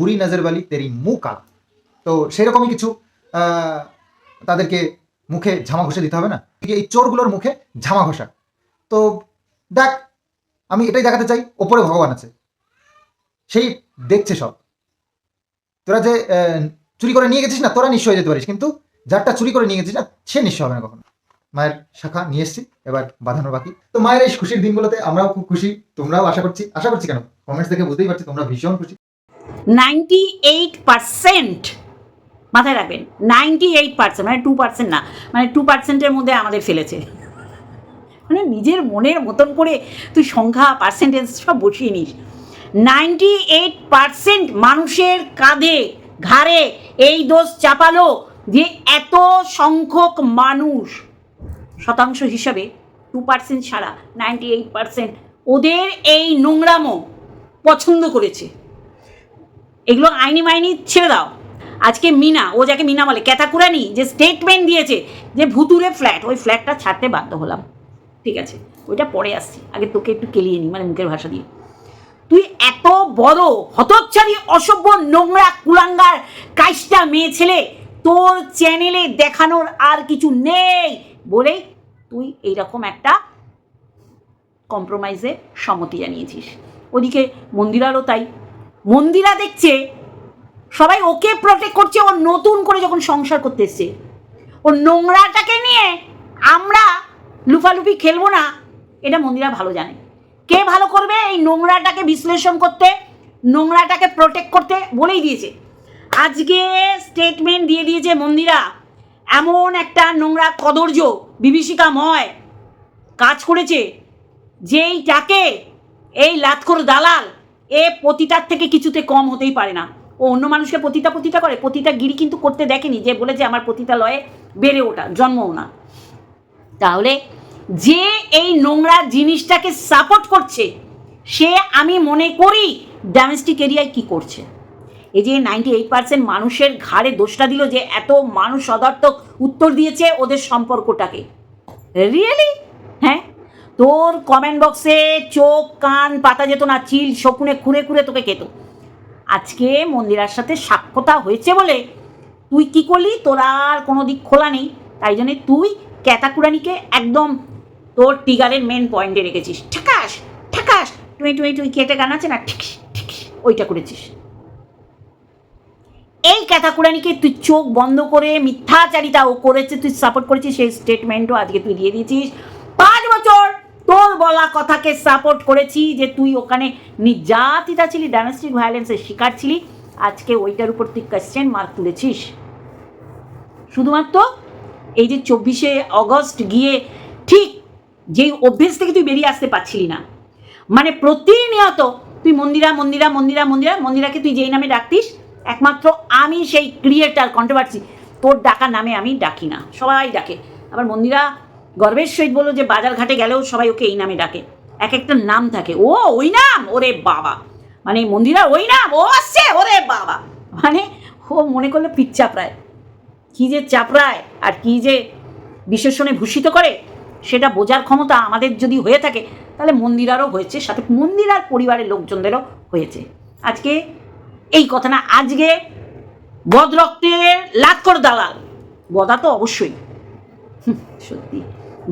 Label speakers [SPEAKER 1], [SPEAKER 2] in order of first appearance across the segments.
[SPEAKER 1] বুড়ি নজর वाली তেরি মুখ কালা তো সেরকমই কিছু তাদেরকে মুখে ঝামা ঘষে দিতে হবে না? এই চোরগুলোর মুখে ঝামা ঘষা। তো দেখ, আমি এটাই দেখাতে চাই, ওপরে ভগবান আছে। সেই দেখছে সব। তোরা যে চুরি করে নিয়ে গেছিস না, তোরা হয়ে যেতে পারিস। কিন্তু যারটা চুরি করে নিয়ে গেছিস না, সে নিঃস্ব হবে না কখনো। মায়ের শাখা নিয়ে এসেছি, এবার বাঁধানোর বাকি। তো মায়ের এই খুশির দিনগুলোতে আমরাও খুব খুশি, তোমরাও আশা করছি আশা করছি কেন? কমেন্টস দেখে বুঝতেই পারছি, তোমরা ভীষণ খুশি।
[SPEAKER 2] নাইনটি এইট পার্সেন্ট, মাথায় রাখবেন, নাইনটি এইট পার্সেন্ট মানে টু পার্সেন্ট না মানে টু পার্সেন্টের মধ্যে আমাদের ফেলেছে। মানে নিজের মনের মতন করে তুই সংখ্যা পার্সেন্টেজ সব বসিয়ে নিস। নাইনটি এইট পার্সেন্ট মানুষের কাঁধে, ঘাড়ে এই দোষ চাপালো যে এত সংখ্যক মানুষ, শতাংশ হিসাবে টু পার্সেন্ট ছাড়া, নাইনটি এইট পার্সেন্ট, ওদের এই নোংরামো পছন্দ করেছে। এগুলো আইনি মাইনি ছেড়ে দাও। আজকে মিনা, ও যাকে মিনা বলে, ক্যাথাকুরানি যে স্টেটমেন্ট দিয়েছে যে ভুতুরে ফ্ল্যাট ওই ফ্ল্যাটটা ছাড়তে বাধ্য হলাম। ঠিক আছে, ওইটা পরে আসছি। আগে তোকে একটু কেলিয়ে নি মানে মুখের ভাষা দিয়ে। তুই এত বড় হতচ্ছাড়ি, অসভ্য, নোংরা, কুলাঙ্গার, কাইসটা মেয়ে ছেলে, তোর চ্যানেলে দেখানোর আর কিছু নেই বলেই তুই এইরকম একটা কম্প্রোমাইজে সম্মতি জানিয়েছিস। ওদিকে মন্দিরারও তাই। মন্দিরা দেখছে, সবাই ওকে প্রোটেক্ট করছে, ও নতুন করে যখন সংসার করতে এসছে। ও নোংরাটাকে নিয়ে আমরা লুফালুফি খেলব না, এটা মন্দিরা ভালো জানে। কে ভালো করবে? এই নোংরাটাকে বিশ্লেষণ করতে, নোংরাটাকে প্রোটেক্ট করতে বলেই দিয়েছে। আজকে স্টেটমেন্ট দিয়ে দিয়েছে মন্দিরা, এমন একটা নোংরা কদর্য বিভীষিকাময় কাজ করেছে, যেইটাকে এই লাতখোর দালাল এ পতিতার থেকে কিছুতে কম হতেই পারে না। ও অন্য মানুষকে পতিতা পতিতা করে, পতিতা গিরি কিন্তু করতে দেখেনি যে বলেছে আমার পতিতালয়ে বেড়ে ওঠা, জন্মও না। তাহলে যে এই নোংরা জিনিসটাকে সাপোর্ট করছে, সে আমি মনে করি ডোমেস্টিক এরিয়ায় কি করছে? এই যে নাইনটি এইট পার্সেন্ট মানুষের ঘাড়ে দোষটা দিল যে এত মানুষ সদর্থক উত্তর দিয়েছে ওদের সম্পর্কটাকে। রিয়েলি হ্যাঁ? তোর কমেন্ট বক্সে চোখ, কান, পাতা যেত না, চিল, শকুনে খুঁড়ে খুঁড়ে তোকে খেত আজকে মন্দিরার সাথে সাক্ষতা হয়েছে বলে তুই কি করলি? তোর আর কোনো দিক খোলা নেই। তাই জন্যে তুই ক্যাতাকুরানিকে একদম তোর টিগারের মেন পয়েন্টে রেখেছিস। ঠাকাস ঠাকাস। টুই টুই টুই কেটে গান আছে না? ঠিক ঠিক ওইটা করেছিস। এই ক্যাথাকুরানিকে তুই চোখ বন্ধ করে মিথ্যাচারিতা ও করেছে, তুই সাপোর্ট করেছিস, সেই স্টেটমেন্টও আজকে তুই দিয়ে দিয়েছিস। তোর বলা কথাকে সাপোর্ট করেছি যে তুই ওখানে নির্যাতিতা ছিলি ডোমেস্টিক ভায়োলেন্সের শিকার ছিলি। আজকে ওইটার উপর তুই কোয়েশ্চেন মার্ক তুলেছিস। শুধুমাত্র এই যে চব্বিশে অগস্ট গিয়ে ঠিক যেই অভ্যেস থেকে তুই বেরিয়ে আসতে পারছিলি না মানে প্রতিনিয়ত তুই মন্দিরা মন্দিরা মন্দিরা মন্দিরা, মন্দিরাকে তুই যেই নামে ডাকতিস, একমাত্র আমি সেই ক্রিয়েটার কন্ট্রোভার্সি তোর ডাকার নামে আমি ডাকি না, সবাই ডাকে। আবার মন্দিরা গর্বের সহিত বলল যে বাজার ঘাটে গেলেও সবাই ওকে এই নামে ডাকে। এক একটা নাম থাকে। ও, ওই নাম? ওরে বাবা। মানে মন্দিরা, ওই নাম? ও আসছে? ওরে বাবা। মানে ও মনে করল পিঠ চাপড়ায়। কী যে চাপড়ায় আর কী যে বিশেষণে ভূষিত করে, সেটা বোঝার ক্ষমতা আমাদের যদি হয়ে থাকে, তাহলে মন্দিরারও হয়েছে, সাথে মন্দিরার পরিবারের লোকজনদেরও হয়েছে। আজকে এই কথা না, আজকে বদরক্তের লাক্ষর দালাল। বদা তো অবশ্যই। সত্যি।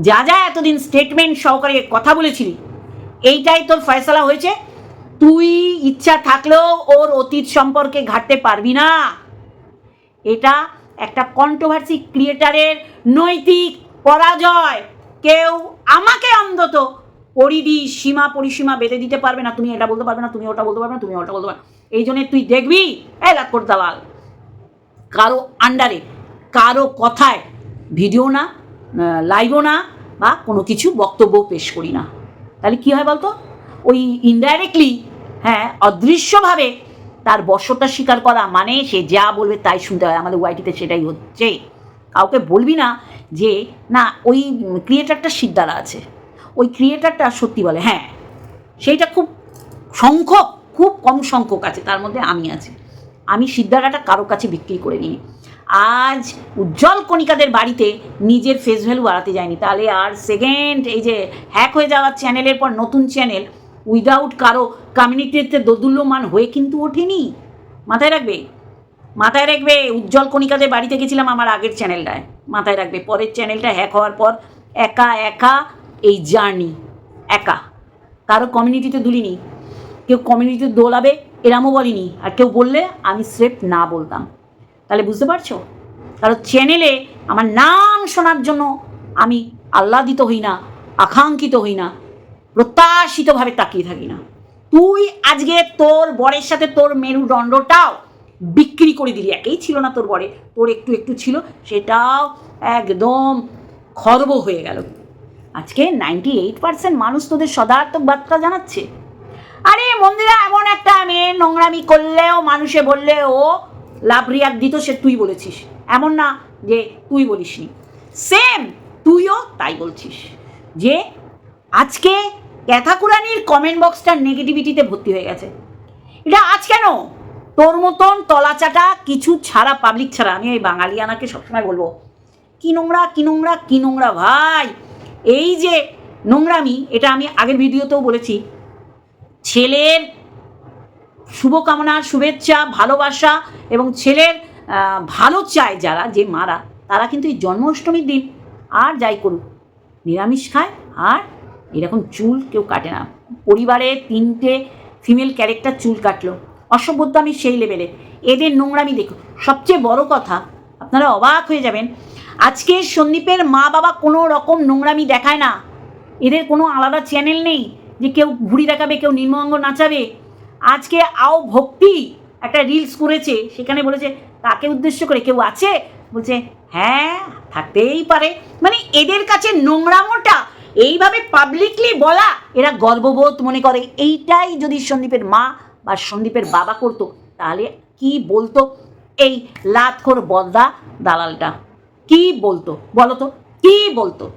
[SPEAKER 2] যা যা এতদিন স্টেটমেন্ট সহকারে কথা বলেছিলি, এইটাই তোর ফয়সলা হয়েছে? তুই ইচ্ছা থাকলেও ওর অতীত সম্পর্কে ঘাটতে পারবি না। এটা একটা কন্ট্রোভার্সি ক্রিয়েটারের নৈতিক পরাজয়। কেউ আমাকে অন্তত পরিধি, সীমা, পরিসীমা বেঁধে দিতে পারবে না। তুমি এটা বলতে পারবে না, তুমি ওটা বলতে পারবে না, তুমি ওটা বলতে পারবে এই জন্যে তুই দেখবি এ লাক্ষর দালাল। কারও আন্ডারে কারও কথায় ভিডিও না লাইভও না বা কোনো কিছু বক্তব্য পেশ করি না। তাহলে কী হয় বলতো? ওই ইনডাইরেক্টলি হ্যাঁ অদৃশ্যভাবে তার বর্ষতা স্বীকার করা মানে সে যা বলবে তাই শুনতে হয়। আমাদের ওয়াইটিতে সেটাই হচ্ছে। কাউকে বলবি না যে, না, ওই ক্রিয়েটারটা সিদ্ধারা আছে। ওই ক্রিয়েটারটা সত্যি বলে। হ্যাঁ সেইটা খুব সংখ্যক, খুব কম সংখ্যক আছে। তার মধ্যে আমি আছি। আমি সিদ্ধারাটা কারও কাছে বিক্রি করে নিই। আজ উজ্জ্বল কণিকাদের বাড়িতে নিজের ফেস ভ্যালু বাড়াতে যায়নি। তাহলে আর সেকেন্ড এই যে হ্যাক হয়ে যাওয়ার চ্যানেলের পর নতুন চ্যানেল উইদাউট কারও কমিউনিটিতে দোদুল্যমান হয়ে কিন্তু ওঠেনি। মাথায় রাখবে? মাথায় রাখবে, উজ্জ্বল কণিকাদের বাড়িতে গেছিলাম আমার আগের চ্যানেলটায় মাথায় রাখবে, পরের চ্যানেলটা হ্যাক হওয়ার পর একা একা এই জার্নি একা। কারও কমিউনিটিতে দুলিনি। কেউ কমিউনিটিতে দোলাবে এরামও বলিনি। আর কেউ বললে আমি স্রেফ না বলতাম। তাহলে বুঝতে পারছ? কারণ চ্যানেলে আমার নাম শোনার জন্য আমি আহ্লাদিত হই না, আকাঙ্ক্ষিত হই না, প্রত্যাশিতভাবে তাকিয়ে থাকি না। তুই আজকে তোর বরের সাথে তোর মেরুদণ্ডটাও বিক্রি করে দিলি। একেই ছিল না তোর বরে, তোর একটু একটু ছিল, সেটাও একদম খর্ব হয়ে গেল। আজকে নাইনটি এইট পার্সেন্ট মানুষ তোদের সদার্থক বার্তা জানাচ্ছে। আরে মন্দিরা, এমন একটা মেয়ে নোংরামি করলেও, মানুষে বললে ও লাভ রিয়াক দিত সে তুই বলেছিস। এমন না যে তুই বলিসনি। সেম তুইও তাই বলছিস। যে আজকে ক্যাথাকুরানির কমেন্ট বক্সটা নেগেটিভিটিতে ভর্তি হয়ে গেছে। এটা আজ কেন? তোর মতন তলাচাটা কিছু ছাড়া পাবলিক ছাড়া, আমি এই বাঙালিয়ানাকে সবসময় বলব, কি নোংরা কি নোংরা কি নোংরা ভাই? এই যে নোংরামি, এটা আমি আগের ভিডিওতেও বলেছি, ছেলের শুভকামনা, শুভেচ্ছা, ভালোবাসা এবং ছেলের ভালো চায় যারা, যে মারা, তারা কিন্তু এই জন্মাষ্টমীর দিন আর যাই করুক, নিরামিষ খায় আর এরকম চুল কেউ কাটে না। পরিবারে তিনটে ফিমেল ক্যারেক্টার চুল কাটলো। অসভ্যতা আমি সেই লেভেলে এদের নোংরামি দেখুন। সবচেয়ে বড় কথা, আপনারা অবাক হয়ে যাবেন, আজকে সন্দীপের মা বাবা কোনো রকম নোংরামি দেখায় না। এদের কোনো আলাদা চ্যানেল নেই যে কেউ ভুড়ি দেখাবে, কেউ নিম্নঅঙ্গ নাচাবে। আজকে আও ভক্তি একটা রিলস করেছে, সেখানে বলেছে, তাকে উদ্দেশ্য করে কেউ আছে? বলছে হ্যাঁ থাকতেই পারে। মানে এদের কাছে নোংরামোটা এইভাবে পাবলিকলি বলা, এরা গর্ববোধ মনে করে। এইটাই যদি সন্দীপের মা বা সন্দীপের বাবা করতো, তাহলে কি বলতো এই লাতখোর বদা দালালটা? কি বলতো? বলো তো, কি বলতো?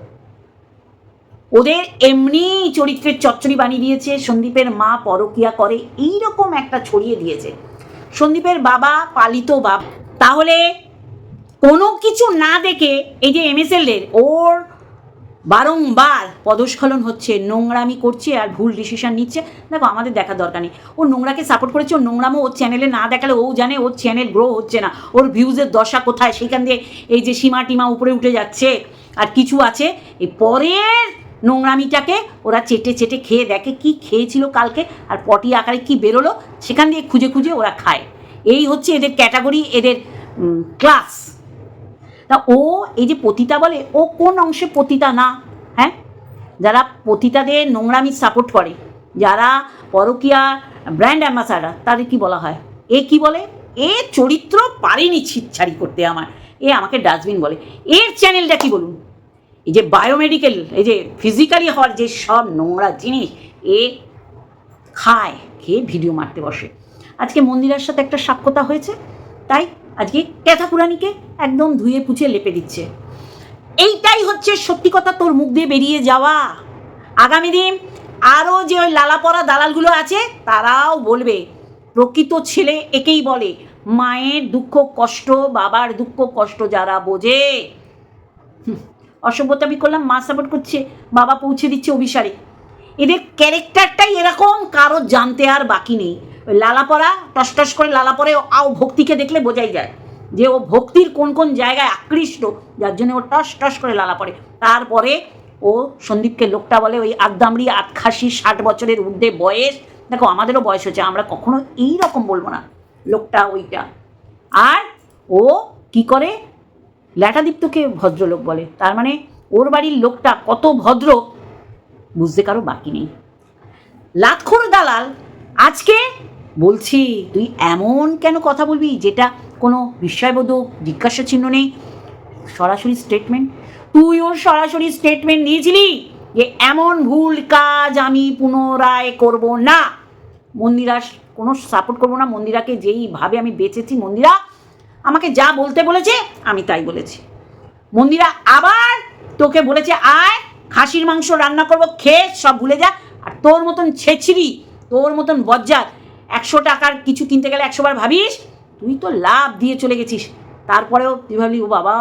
[SPEAKER 2] ওদের এমনি চরিত্রের চচ্চড়ি বানিয়ে দিয়েছে, সন্দীপের মা পরকিয়া করে এই রকম একটা ছড়িয়ে দিয়েছে। সন্দীপের বাবা পালিত বাপ তাহলে কোনো কিছু না দেখে এই যে এমএসএলের ওর বারংবার পদস্খলন হচ্ছে, নোংরামি করছে আর ভুল ডিসিশন নিচ্ছে। দেখো, আমাদের দেখার দরকার নেই। ও নোংরাকে সাপোর্ট করেছে, ওর নোংরামও ওর চ্যানেলে না দেখালে ও জানে ওর চ্যানেল গ্রো হচ্ছে না। ওর ভিউজের দশা কোথায়? সেখান দিয়ে এই যে সীমা টিমা উপরে উঠে যাচ্ছে। আর কিছু আছে এই পরের নোংরামিটাকে ওরা চেটে চেটে খেয়ে দেখে কি খেয়েছিল কালকে আর পটি আকারে কি বেরোলো, সেখান দিয়ে খুঁজে খুঁজে ওরা খায়। এই হচ্ছে এদের ক্যাটাগরি, এদের ক্লাস তা ও, এই যে পতিতা বলে, ও কোন অংশে পতিতা না? হ্যাঁ? যারা পতিতাদের নোংরামি সাপোর্ট করে, যারা পরকিয়া ব্র্যান্ড অ্যাম্বাসাডার তাদের কি বলা হয়? এ কি বলে? এ চরিত্র পারেনি ছিটছাড়ি করতে আমার। এ আমাকে ডাস্টবিন বলে। এর চ্যানেলটা কি বলুন? এই যে বায়োমেডিক্যাল এই যে ফিজিক্যালি হওয়ার যে সব নোংরা জিনিস, এ খায়, খেয়ে ভিডিও মারতে বসে। আজকে মন্দিরের সাথে একটা সাক্ষতা হয়েছে, তাই আজকে ক্যাথাকুরানিকে একদম ধুয়ে পুছে লেপে দিচ্ছে। এইটাই হচ্ছে সত্যি কথা, তোর মুখ দিয়ে বেরিয়ে যাওয়া। আগামী দিন আরও যে ওই লালা লালাপড়া দালালগুলো আছে, তারাও বলবে, প্রকৃত ছেলে একেই বলে, মায়ের দুঃখ কষ্ট, বাবার দুঃখ কষ্ট যারা বোঝে অসভ্যতা আমি করলাম, মা সাপোর্ট করছে, বাবা পৌঁছে দিচ্ছে অভিসারে। এদের ক্যারেক্টারটাই এরকম, কারও জানতে আর বাকি নেই। ওই লালাপড়া টস টস করে লালাপরে আও ভক্তিকে দেখলে বোঝাই যায় যে ও ভক্তির কোন কোন জায়গায় আকৃষ্ট, যার জন্য ও টস টস করে লালা পড়ে তারপরে ও সন্দীপকে লোকটা বলে, ওই আদামড়ি আটখাশি ষাট বছরের ঊর্ধ্বে বয়স। দেখো, আমাদেরও বয়স হচ্ছে আমরা কখনো এই রকম বলব না। লোকটা ওইটা। আর ও কি করে? ল্যাটাদীপ্তকে ভদ্রলোক বলে। তার মানে ওর বাড়ির লোকটা কত ভদ্র বুঝতে কারও বাকি নেই। লাতখোর দালাল, আজকে বলছি, তুই এমন কেন কথা বলবি যেটা কোনো বিস্ময়বোধক জিজ্ঞাসা চিহ্ন নেই? সরাসরি স্টেটমেন্ট তুই ওর সরাসরি স্টেটমেন্ট নিয়েছিলি যে এমন ভুল কাজ আমি পুনরায় করব না। মন্দিরা কোনো সাপোর্ট করব না। মন্দিরাকে যেইভাবে আমি বেঁচেছি, মন্দিরা আমাকে যা বলতে বলেছে, আমি তাই বলেছি। মন্দিরা আবার তোকে বলেছে, আয়, খাসির মাংস রান্না করব, খেয়ে সব ভুলে যা। আর তোর মতন ছেছড়ি তোর মতন বজ্জাত, একশো টাকার কিছু কিনতে গেলে একশোবার ভাবিস, তুই তো লাভ দিয়ে চলে গেছিস। তারপরেও তুই ভাবলি, ও বাবা,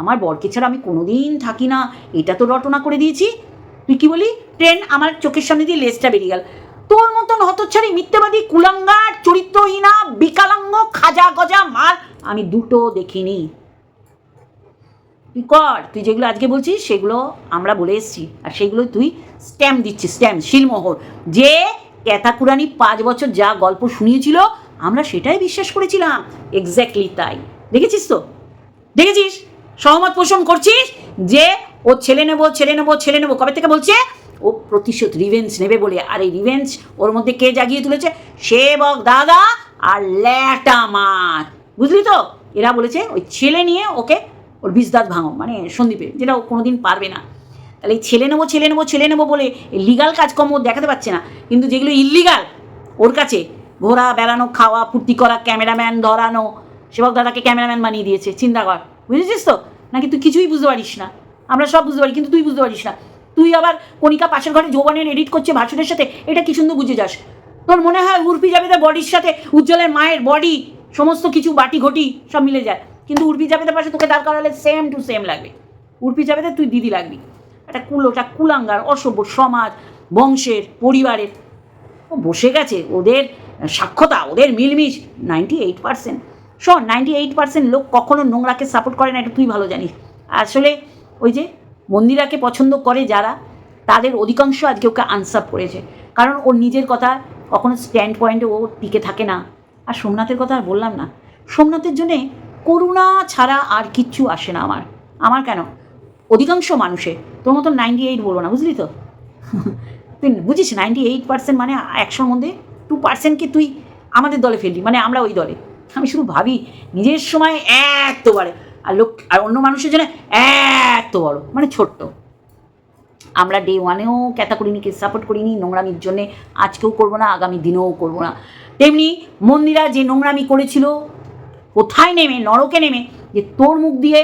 [SPEAKER 2] আমার বরকে ছাড়া আমি কোনোদিন থাকি না, এটা তো রটনা করে দিয়েছি। তুই কি বলি ট্রেন আমার চোখের সামনে দিয়ে লেজটা বেরিয়ে গেল। তোর মতন হতচ্ছাড়ি মিথ্যেবাদী, কুলাঙ্গার, চরিত্রহীনা, বিকালাঙ্গ, খাজা গজা মার আমি দুটো দেখিনি। তুই কর, তুই যেগুলো আজকে বলছিস, সেগুলো আমরা বলে এসেছি। আর সেগুলো তুই স্ট্যাম্প দিচ্ছিস স্ট্যাম্প শিলমোহর। যে ক্যাথাকুরানি পাঁচ বছর যা গল্প শুনিয়েছিল, আমরা সেটাই বিশ্বাস করেছিলাম। এক্স্যাক্টলি তাই। দেখেছিস তো? দেখেছিস? সহমত পোষণ করছিস যে, ও ছেলে নেব ছেলে নেব ছেলে নেব। কবে থেকে বলছে? ও প্রতিশোধ রিভেঞ্জ নেবে বলে। আর এই রিভেঞ্জ ওর মধ্যে কে জাগিয়ে তুলেছে? সেবক দাদা আর ল্যাটা মার বুঝলি তো? এরা বলেছে ওই ছেলে নিয়ে ওকে ওর বিষদাঁত ভাঙো মানে সন্দীপে, যেটা ও কোনোদিন পারবে না। তাহলে এই ছেলে নেব ছেলে নেব ছেলে নেব বলে লিগাল কাজকর্ম দেখাতে পারছে না। কিন্তু যেগুলো ইল্লিগাল ওর কাছে ঘোরা বেড়ানো, খাওয়া, ফুর্তি করা, ক্যামেরাম্যান ধরানো, সেবক দাদাকে ক্যামেরাম্যান বানিয়ে দিয়েছে, চিন্তা কর। বুঝেছিস তো? নাকি তুই কিছুই বুঝতে পারিস না? আমরা সব বুঝতে পারি, কিন্তু তুই বুঝতে পারিস না। তুই আবার কণিকা পাশের ঘরে যৌবনের এডিট করছে ভাসুরের সাথে? এটা কি সুন্দর বুঝে যাস? তোর মনে হয় উর্পি জাবেদের বডির সাথে উজ্জ্বলের মায়ের বডি সমস্ত কিছু বাটি ঘটি সব মিলে যায়। কিন্তু উর্পি জাবেদের পাশে তোকে দাঁড় করালে সেম টু সেম লাগবে। উর্পি জাবেদের তুই দিদি লাগবি। একটা কুলোটা কুলাঙ্গার, অসভ্য সমাজ, বংশের, পরিবারের। ও বসে গেছে, ওদের সাক্ষতা ওদের মিলমিশ নাইনটি এইট পার্সেন্ট শোন নাইনটি এইট পার্সেন্ট লোক কখনো নোংরাকে সাপোর্ট করে না, এটা তুই ভালো জানিস। আসলে ওই যে মন্দিরাকে পছন্দ করে যারা, তাদের অধিকাংশ আজকে ওকে আনসাপ করেছে। কারণ ওর নিজের কথা কখনো স্ট্যান্ড পয়েন্টে ও টিকে থাকে না। আর সোমনাথের কথা আর বললাম না। সোমনাথের জন্যে করুণা ছাড়া আর কিচ্ছু আসে না আমার। আমার কেন? অধিকাংশ মানুষে, তোর মতো নাইনটি এইট বলব না, বুঝলি তো? তুই বুঝিস নাইনটি এইট পার্সেন্ট মানে একশোর মধ্যে টু পার্সেন্টকে তুই আমাদের দলে ফেললি মানে আমরা ওই দলে। আমি শুধু ভাবি, নিজের সময় এত বাড়ে আর লোক, আর অন্য মানুষের জন্য এত বড় মানে ছোট্ট। আমরা ডে ওয়ানেও ক্যাতাকুরিনিকে সাপোর্ট করিনি, নোংরামির জন্যে আজকেও করব না, আগামী দিনেও করব না। তেমনি মন্দিরা যে নোংরামি করেছিল, কোথায় নেমে, নরকে নেমে, যে তোর মুখ দিয়ে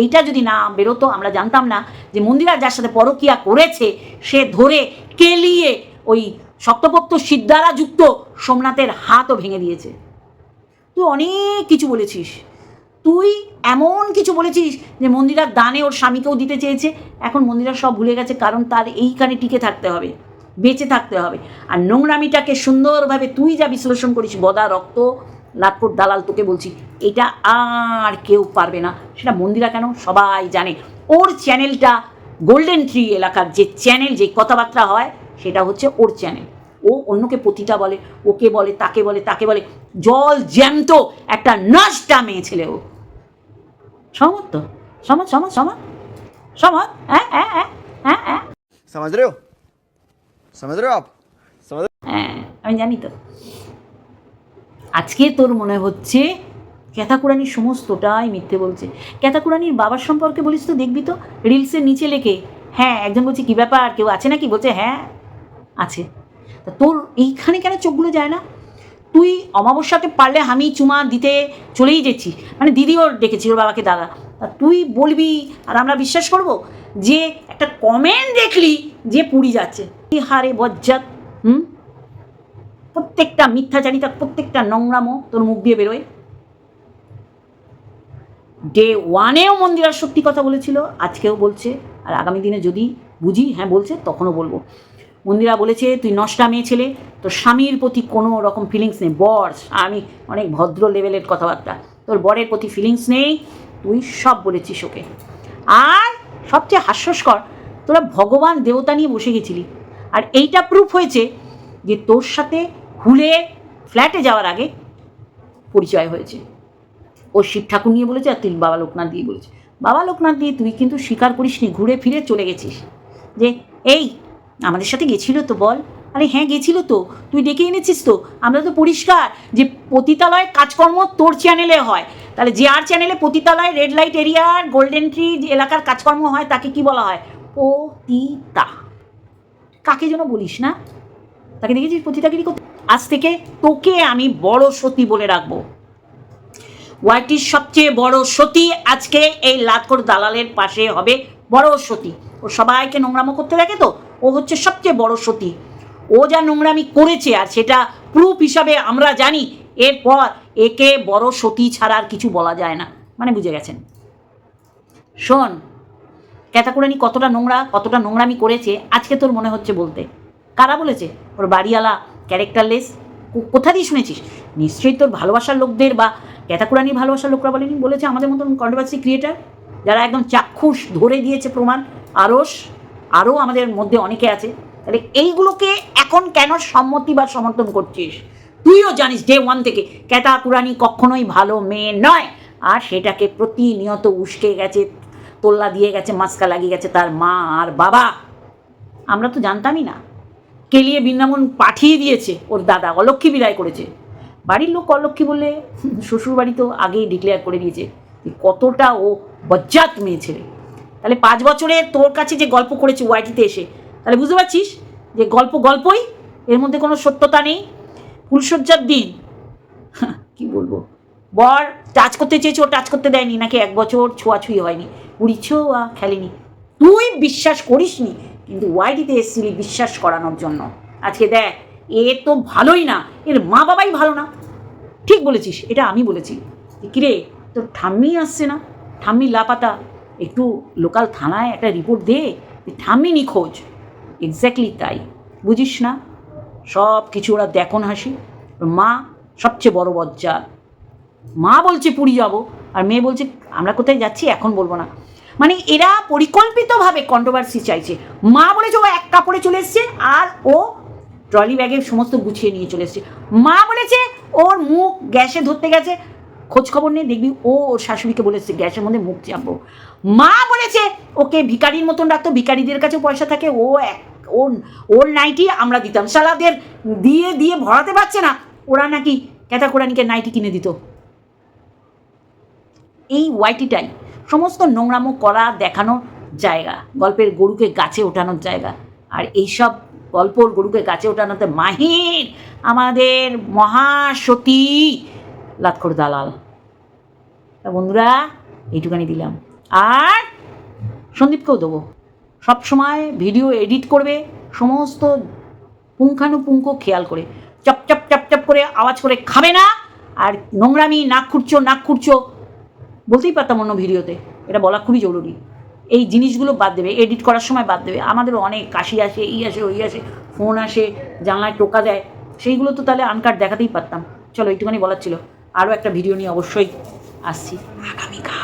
[SPEAKER 2] এইটা যদি না বেরোতো, আমরা জানতাম না যে মন্দিরা যার সাথে পরকিয়া করেছে, সে ধরে কেলিয়ে ওই শক্তপোক্ত সিদ্ধারা যুক্ত সোমনাথের হাতও ভেঙে দিয়েছে। তুই অনেক কিছু বলেছিস। তুই এমন কিছু বলেছিস যে মন্দিরার দানে ওর স্বামীকেও দিতে চেয়েছে। এখন মন্দিরা সব ভুলে গেছে, কারণ তার এইখানে টিকে থাকতে হবে, বেঁচে থাকতে হবে। আর নোংরামিটাকে সুন্দরভাবে তুই যা বিশ্লেষণ করিস বদা রক্ত লাটপুর দালাল, তোকে বলছি, এটা আর কেউ পারবে না। সেটা মন্দিরা কেন? সবাই জানে। ওর চ্যানেলটা গোল্ডেন ট্রি এলাকার যে চ্যানেল, যে কথাবার্তা হয়, সেটা হচ্ছে ওর চ্যানেল। ও অন্যকে পতিতা বলে, ওকে বলে, তাকে বলে তাকে বলে, জল জ্যান্ত একটা নষ্টা মেয়ে ছেলে ও। সমাজ তো? সমাজ সমাজ সমাজ সমাজ সমাজ রেও সমাজ রেও? হ্যাঁ, আমি জানি তো। আজকে তোর মনে হচ্ছে ক্যাথাকুরানির সমস্তটাই মিথ্যে বলছে। ক্যাথাকুরানির বাবার সম্পর্কে বলিস তো দেখবি তো? রিলসের নিচে লেখে হ্যাঁ একজন বলছে কি ব্যাপার? কেউ আছে নাকি? বলছে হ্যাঁ আছে। তা তোর এইখানে কেন চোখগুলো যায় না? তুই অমাবস্যাতে পারলে আমি চুমা দিতে চলেই যেছি। মানে দিদিও ডেকেছি ওর বাবাকে, দাদা। তুই বলবি, আর আমরা বিশ্বাস করব যে একটা কমেন্ট দেখলি যে পুরী যাচ্ছে। কি হারে বজ্জাত, হুম? প্রত্যেকটা মিথ্যাচারিতা, প্রত্যেকটা নোংরামো তোর মুখ দিয়ে বেরোয়। ডে ওয়ানেও মন্দিরার সত্যি কথা বলেছিল, আজকেও বলছে, আর আগামী দিনে যদি বুঝি হ্যাঁ বলছে, তখনও বলব। মন্দিরা বলেছে, তুই নষ্টা মেয়ে ছেলে, তোর স্বামীর প্রতি কোনো রকম ফিলিংস নেই। বর আমি অনেক ভদ্র লেভেলের কথাবার্তা। তোর বরের প্রতি ফিলিংস নেই, তুই সব বলেছিস ওকে। আর সবচেয়ে হাস্যস্কর, তোরা ভগবান দেবতা নিয়ে বসে গেছিলি। আর এইটা প্রুফ হয়েছে যে তোর সাথে হুলে ফ্ল্যাটে যাওয়ার আগে পরিচয় হয়েছে। ও শিব ঠাকুর নিয়ে বলেছে আর তুই বাবা লোকনাথ দিয়ে বলেছে। বাবা লোকনাথ দিয়ে তুই কিন্তু স্বীকার করিসনি, ঘুরে ফিরে চলে গেছিস। যে, এই আমাদের সাথে গেছিল তো বল। আরে হ্যাঁ গেছিল তো। তুই ডেকে এনেছিস তো। আমরা তো পরিষ্কার যে পতিতালয় কাজকর্ম তোর চ্যানেলে হয়। তাহলে যে আর চ্যানেলে পতিতালয় রেড লাইট এরিয়ার গোল্ডেন ট্রি যে এলাকার কাজকর্ম হয়, তাকে কি বলা হয়? পতিতা। কাকে যেন বলিস না? তাকে দেখেছিস পতিতাগিরি করতে? আজ থেকে তোকে আমি বড় সতী বলে রাখব ওয়াইটির সবচেয়ে বড় সতী। আজকে এই লাতকর দালালের পাশে হবে বড় সতী। ও সবাইকে নোংরামো করতে দেখে তো? ও হচ্ছে সবচেয়ে বড় সতী। ও যা নোংরামি করেছে আর সেটা প্রুফ হিসাবে আমরা জানি, এরপর একে বড় সতী ছাড়া আর কিছু বলা যায় না। মানে বুঝে গেছেন? শোন, ক্যাতাকুরানি কতটা নোংরা, কতটা নোংরামি করেছে, আজকে তোর মনে হচ্ছে বলতে। কারা বলেছে? ওর বাড়িওয়ালা ক্যারেক্টারলেস? কোথা দিয়ে শুনেছিস? নিশ্চয়ই তোর ভালোবাসার লোকদের বা ক্যাতাকুরানির ভালোবাসার লোকরা বলেনি? বলেছে আমাদের মতন কন্ট্রোভার্সি ক্রিয়েটার যারা একদম চাক্ষুষ ধরে দিয়েছে প্রমাণ। আরস আরও আমাদের মধ্যে অনেকে আছে। তাহলে এইগুলোকে এখন কেন সম্মতি বা সমর্থন করছিস? তুইও জানিস ডে ওয়ান থেকে ক্যাতা কুরানি কখনোই ভালো মেয়ে নয়। আর সেটাকে প্রতিনিয়ত উস্কে গেছে, তোল্লা দিয়ে গেছে, মাস্কা লাগিয়ে গেছে তার মা আর বাবা। আমরা তো জানতামই না। কেলিয়ে বৃন্দাবন পাঠিয়ে দিয়েছে ওর দাদা, অলক্ষী বিদায় করেছে। বাড়ির লোক অলক্ষী বললে শ্বশুর বাড়ি তো আগেই ডিক্লেয়ার করে দিয়েছে। কতটা ও বজ্জাত মেয়ে ছেলে। তাহলে পাঁচ বছরে তোর কাছে যে গল্প করেছে ওয়াইটিতে এসে, তাহলে বুঝতে পারছিস যে গল্প গল্পই এর মধ্যে কোনো সত্যতা নেই। ফুলসজ্জার দিন, কি বলব? বর টাচ করতে চেয়েছে ও টাচ করতে দেয়নি, নাকি এক বছর ছোঁয়াছুঁই হয়নি। বুড়ি ছোঁয়া খেলেনি। তুই বিশ্বাস করিস নি কিন্তু ওয়াইডিতে এসেছিলি বিশ্বাস করানোর জন্য। আজকে দেখ, এ তো ভালোই না, এর মা বাবাই ভালো না। ঠিক বলেছিস, এটা আমি বলেছি। কিরে, তোর ঠাম্মি আসছে না? ঠাম্মি লাপাতা। একটু লোকাল থানায় একটা রিপোর্ট দে যে ঠাম্মি নিখোঁজ। এক্স্যাক্টলি তাই। বুঝিস না? সব কিছু ওরা দেখুন হাসি। মা সবচেয়ে বড় বজ্জা। মা বলছে পুরী যাব, আর মেয়ে বলছে আমরা কোথায় যাচ্ছি এখন বলব না। মানে এরা পরিকল্পিতভাবে কন্ট্রোভার্সি চাইছে। মা বলেছে ও এক কাপড়ে চলে এসছে, আর ও ট্রলি ব্যাগে সমস্ত গুছিয়ে নিয়ে চলে এসছে। মা বলেছে ওর মুখ গ্যাসে ধরতে গেছে খোঁজ খবর নেই দেখবি ও ওর শাশুড়িকে বলেছে, গ্যাসের মধ্যে মুখ চাপবো। মা বলেছে, ওকে ভিকারির মতন রাখতো, ভিকারিদের কাছে পয়সা থাকে, ও এক ওর ওর নাইটি আমরা দিতাম। সালাদের দিয়ে দিয়ে ভরাতে পারছে না, ওরা নাকি ক্যাতা কোরআনিকে নাইটি কিনে দিত। এই ওয়াইটিটাই সমস্ত নোংরামো করা দেখানোর জায়গা, গল্পের গরুকে গাছে ওঠানোর জায়গা। আর এইসব গল্পর গরুকে গাছে ওঠানোতে মাহির আমাদের মহাসতী লাক্ষর দালাল। তা বন্ধুরা এইটুখানি দিলাম। আর সন্দীপকেও দেবো। সবসময় ভিডিও এডিট করবে, সমস্ত পুঙ্খানুপুঙ্খ খেয়াল করে, চপ চপ চপ চপ করে আওয়াজ করে খাবে না, আর নোংরামি নাক খুঁড়ছো নাক খুঁড়ছো বলতেই পারতাম অন্য ভিডিওতে, এটা বলা খুবই জরুরি। এই জিনিসগুলো বাদ দেবে, এডিট করার সময় বাদ দেবে। আমাদেরও অনেক কাশি আসে, এই আসে, ওই আসে, ফোন আসে, জানলায় টোকা দেয়, সেইগুলো তো তাহলে আনকাট দেখাতেই পারতাম। চলো এইটুখানি বলার ছিল। আরও একটা ভিডিও নিয়ে অবশ্যই আসছি। আগামীকাল।